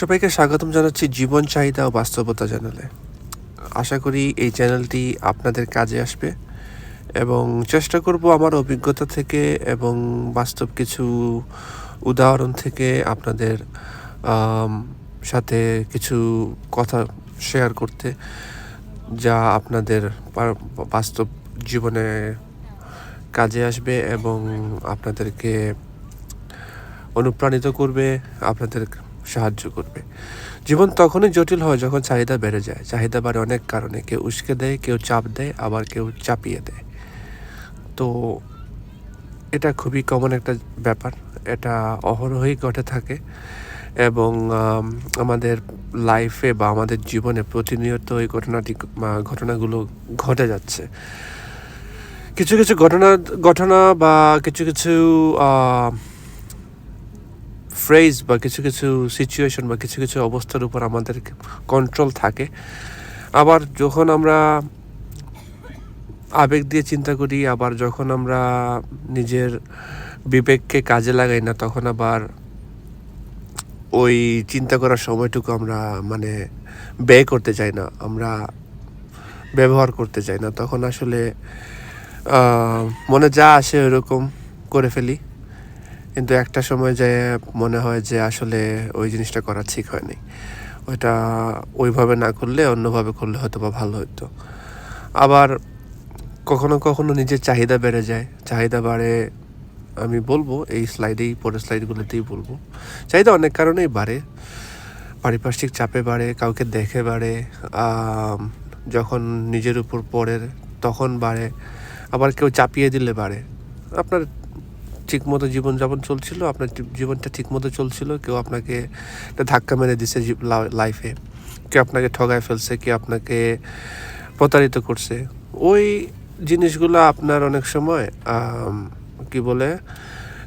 সবাইকে স্বাগতম জানাচ্ছি জীবন চাহিদা ও বাস্তবতা চ্যানেলে। আশা করি এই চ্যানেলটি আপনাদের কাজে আসবে এবং চেষ্টা করব আমার অভিজ্ঞতা থেকে এবং বাস্তব কিছু উদাহরণ থেকে আপনাদের সাথে কিছু কথা শেয়ার করতে, যা আপনাদের বাস্তব জীবনে কাজে আসবে এবং আপনাদেরকে অনুপ্রাণিত করবে, আপনাদের সাহায্য করবে। জীবন তখনই জটিল হয় যখন চাহিদা বেড়ে যায়। চাহিদা বাড়ে অনেক কারণে। কেউ উস্কে দেয়, কেউ চাপ দেয়, আবার কেউ চাপিয়ে দেয়। তো এটা খুবই কমন একটা ব্যাপার। এটা অহরহই ঘটে থাকে এবং আমাদের লাইফে বা আমাদের জীবনে প্রতিনিয়ত এই ঘটনাটি ঘটনাগুলো ঘটে যাচ্ছে। কিছু কিছু ঘটনা ঘটনা বা কিছু কিছু ফ্রেজ বা কিছু কিছু সিচুয়েশন বা কিছু কিছু অবস্থার উপর আমাদের কন্ট্রোল থাকে। আবার যখন আমরা আবেগ দিয়ে চিন্তা করি, আবার যখন আমরা নিজের বিবেককে কাজে লাগাই না, তখন আবার ওই চিন্তা করার সময়টুকু আমরা মানে ব্যয় করতে চাই না, আমরা ব্যবহার করতে চাই না। তখন আসলে মনে যা আসে ওরকম করে ফেলি। কিন্তু একটা সময় যে মনে হয় যে আসলে ওই জিনিসটা করা ঠিক হয়নি। ওইটা ওইভাবে না করলে অন্যভাবে করলে হয়তো বা ভালো হতো আবার কখনো কখনো নিজের চাহিদা বেড়ে যায়। চাহিদা বাড়ে, আমি বলব, এই স্লাইডেই, পরের স্লাইডগুলোতেই বলব। চাহিদা অনেক কারণেই বাড়ে। পারিপার্শ্বিক চাপে বাড়ে, কাউকে দেখে বাড়ে যখন নিজের উপর পড়ে, তখন বাড়ে। আবার কেউ চাপিয়ে দিলে বাড়ে। আপনার ঠিকমতো জীবনযাপন চলছিল, আপনার জীবনটা ঠিকমতো চলছিল, কেউ আপনাকে ধাক্কা মেরে দিছে লাইফে কেউ আপনাকে ঠগায় ফেলছে, কেউ আপনাকে প্রতারিত করছে। ওই জিনিসগুলো আপনার অনেক সময় কি বলে,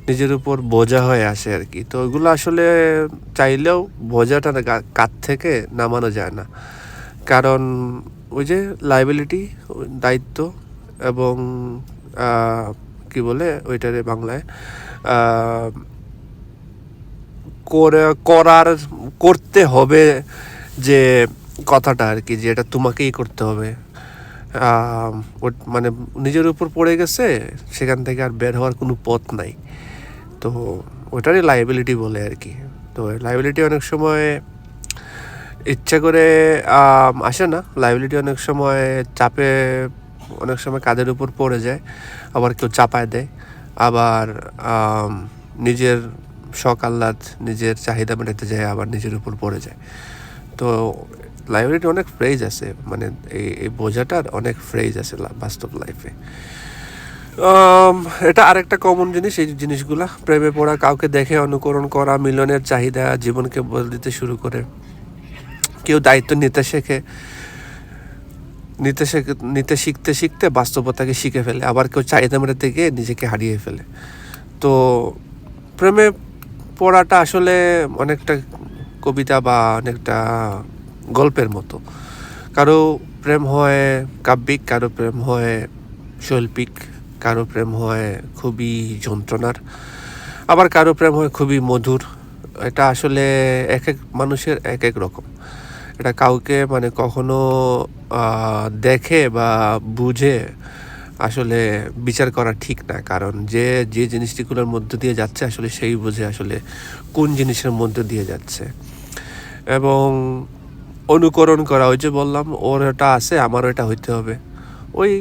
নিজের উপর বোঝা হয়ে আসে আর কি। তো ওইগুলো আসলে চাইলেও বোঝাটা গা- থেকে নামানো যায় না। কারণ ওই যে লাইবিলিটি দায়িত্ব এবং কি বলে ওইটারে বাংলায়? করে, করার, করতে হবে যে কথাটা আর কি, যে এটা তোমাকেই করতে হবে। মানে নিজের উপর পড়ে গেছে, সেখান থেকে আর বের হওয়ার কোনো পথ নাই। তো ওটারই লাইবিলিটি বলে আর কি। তো লাইবিলিটি অনেক সময় ইচ্ছা করে আসে না। লাইবিলিটি অনেক সময় চাপে অনেক সময় কাদের উপর পড়ে যায়, আবার কেউ চাপায় দেয়, আবার নিজের শখ আহ্লাদ, নিজের চাহিদা মেটাতে যায়, আবার নিজের উপর পড়ে যায়। তো লাইব্রেরিতে অনেক ফ্রেজ আছে মানে এই এই বোঝাটার অনেক ফ্রেজ আছে বাস্তব লাইফে এটা আরেকটা কমন জিনিস, এই জিনিসগুলা, প্রেমে পড়া, কাউকে দেখে অনুকরণ করা, মিলনের চাহিদা, জীবনকে বদলে দিতে শুরু করে, কেউ দায়িত্ব নিতে শেখে নিতে নিতে শিখতে শিখতে বাস্তবতাকে শিখে ফেলে। আবার কেউ চাহিদা মেটাতে গিয়ে নিজেকে হারিয়ে ফেলে। তো প্রেমে পড়াটা আসলে অনেকটা কবিতা বা অনেকটা গল্পের মতো। কারও প্রেম হয় কাব্যিক, কারও প্রেম হয় শৈল্পিক, কারও প্রেম হয় খুবই যন্ত্রণার, আবার কারও প্রেম হয় খুবই মধুর। এটা আসলে এক এক মানুষের এক এক রকম। এটা কাউকে মানে কখনো দেখে বা বুঝে আসলে বিচার করা ঠিক না। কারণ যে যে জিনিসটিগুলোর মধ্য দিয়ে যাচ্ছে আসলে সেই বুঝে আসলে কোন জিনিসের মধ্য দিয়ে যাচ্ছে। এবং অনুকরণ করা, ওই যে বললাম, ওর এটা আছে, আমারও এটা হইতে হবে। ওই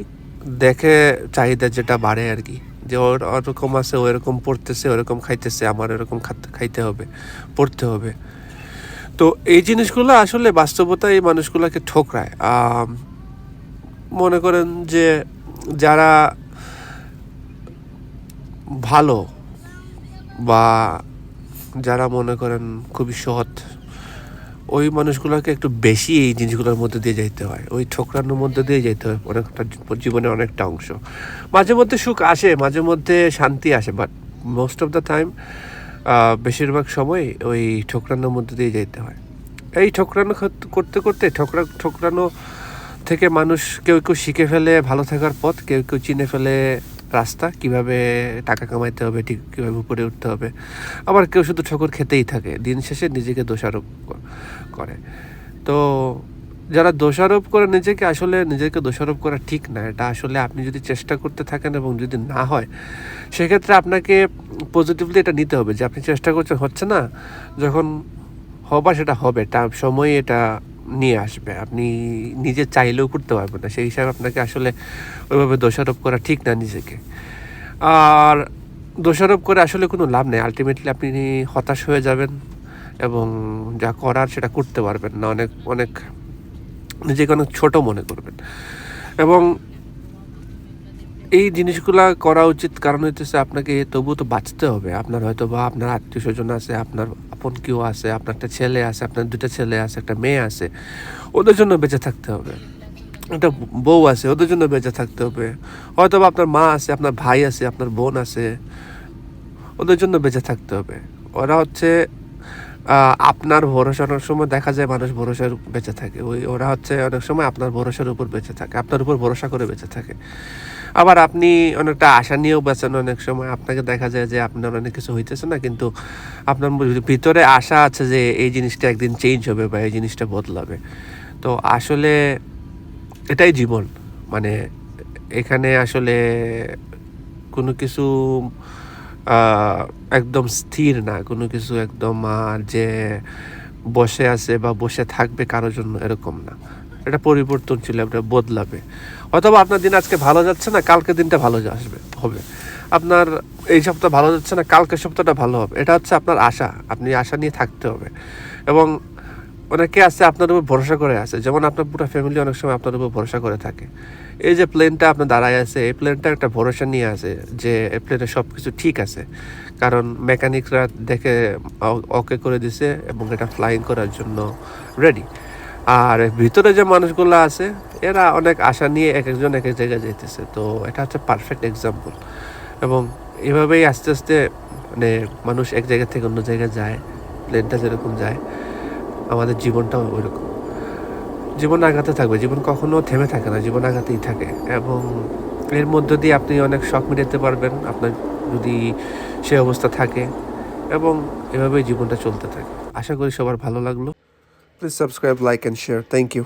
দেখে চাহিদা যেটা বাড়ে আর কি, যে ওর ওরকম আছে ও এরকম পড়তেছে, ওরকম খাইতেছে, আমার এরকম খাইতে হবে, পড়তে হবে। তো এই জিনিসগুলো আসলে বাস্তবতা এই মানুষগুলোকে ঠোকরায়। মনে করেন যে যারা ভালো বা যারা মনে করেন খুবই সৎ, ওই মানুষগুলোকে একটু বেশি এই জিনিসগুলোর মধ্যে দিয়ে যাইতে হয়। ওই ঠোকরানোর মধ্যে দিয়ে যেতে হয় অনেকটা জীবনের অনেকটা অংশ। মাঝে মধ্যে সুখ আসে, মাঝে মধ্যে শান্তি আসে but most of the time বেশিরভাগ সময় ওই ঠোকরানোর মধ্যে দিয়ে যেতে হয়। এই ঠোকরানো করতে করতে ঠোকরা, ঠোকরানো থেকে মানুষ কেউ কেউ শিখে ফেলে ভালো থাকার পথ, কেউ কেউ চিনে ফেলে রাস্তা, কীভাবে টাকা কামাইতে হবে, ঠিক কীভাবে উপরে উঠতে হবে। আবার কেউ শুধু ঠোকর খেতেই থাকে, দিন শেষে নিজেকে দোষারোপ করে। তো যারা দোষারোপ করে নিজেকে, আসলে নিজেকে দোষারোপ করা ঠিক না। এটা আসলে আপনি যদি চেষ্টা করতে থাকেন এবং যদি না হয়, সেক্ষেত্রে আপনাকে পজিটিভলি এটা নিতে হবে যে, আপনি চেষ্টা করছেন, হচ্ছে না? যখন হবার সেটা হবে টা সময় এটা নিয়ে আসবে। আপনি নিজে চাইলেও করতে পারবেন না। সেই হিসাবে আপনাকে আসলে ওইভাবে দোষারোপ করা ঠিক না নিজেকে। আর দোষারোপ করে আসলে কোনো লাভ নেই। আলটিমেটলি আপনি হতাশ হয়ে যাবেন এবং যা করার সেটা করতে পারবেন না। অনেক অনেক নিজেকে অনেক ছোট মনে করবেন। এবং এই জিনিসগুলা করা উচিত কারণ হইতেছে আপনাকে তবু তো বাঁচতে হবে। আপনার হয়তো বা আপনার আত্মীয় স্বজন আছে, আপনার আপন কেউ আছে, আপনার একটা ছেলে আছে, আপনার দুটা ছেলে আছে, একটা মেয়ে আছে। ওদের জন্য বেঁচে থাকতে হবে। একটা বউ আছে, ওদের জন্য বেঁচে থাকতে হবে। হয়তো বা আপনার মা আছে, আপনার ভাই আছে, আপনার বোন আছে, ওদের জন্য বেঁচে থাকতে হবে। ওরা হচ্ছে আপনার ভরসা অনেক সময় দেখা যায় মানুষ ভরসার বেঁচে থাকে। ওই ওরা হচ্ছে অনেক সময় আপনার ভরসার উপর বেঁচে থাকে, আপনার উপর ভরসা করে বেঁচে থাকে। আবার আপনি অনেকটা আশা নিয়েও বেঁচেন অনেক সময়। আপনাকে দেখা যায় যে আপনার অনেক কিছু হইতেছে না, কিন্তু আপনার ভিতরে আশা আছে যে এই জিনিসটা একদিন চেঞ্জ হবে বা এই জিনিসটা বদলাবে। তো আসলে এটাই জীবন। মানে এখানে আসলে কোনো কিছু একদম স্থির না, কোনো কিছু একদম যে বসে আছে বা বসে থাকবে কারোর জন্য এরকম না। এটা পরিবর্তনশীল এটা বদলাবে। অথবা আপনার দিন আজকে ভালো যাচ্ছে না, কালকে দিনটা ভালো আসবে, হবে। আপনার এই সপ্তাহ ভালো যাচ্ছে না, কালকের সপ্তাহটা ভালো হবে। এটা হচ্ছে আপনার আশা, আপনি আশা নিয়ে থাকতে হবে। এবং অনেকে আছে আপনার উপর ভরসা করে আছে, যেমন আপনার পুরো ফ্যামিলি অনেক সময় আপনার উপর ভরসা করে থাকে। এই যে প্লেনটা আপনার দাঁড়ায় আছে, এই প্লেনটা একটা ভরসা নিয়ে আছে যে এই প্লেনে সব কিছু ঠিক আছে। কারণ মেকানিকরা দেখে ওকে করে দিছে এবং এটা ফ্লাইং করার জন্য রেডি আর ভিতরে যে মানুষগুলো আছে, এরা অনেক আশা নিয়ে এক একজন এক এক জায়গায় যেতেছে তো এটা হচ্ছে পারফেক্ট এক্সাম্পল এবং এভাবেই আস্তে আস্তে মানে মানুষ এক জায়গা থেকে অন্য জায়গায় যায় প্লেনটা যেরকম যায়, আমাদের জীবনটাও ওইরকম। জীবন আঘাতে থাকবে, জীবন কখনো থেমে থাকে না, জীবন আঘাতেই থাকে। এবং এর মধ্য দিয়ে আপনি অনেক শখ মেটাতে পারবেন, আপনার যদি সে অবস্থা থাকে এবং এভাবেই জীবনটা চলতে থাকে। আশা করি সবার ভালো লাগল। Please subscribe like and share thank you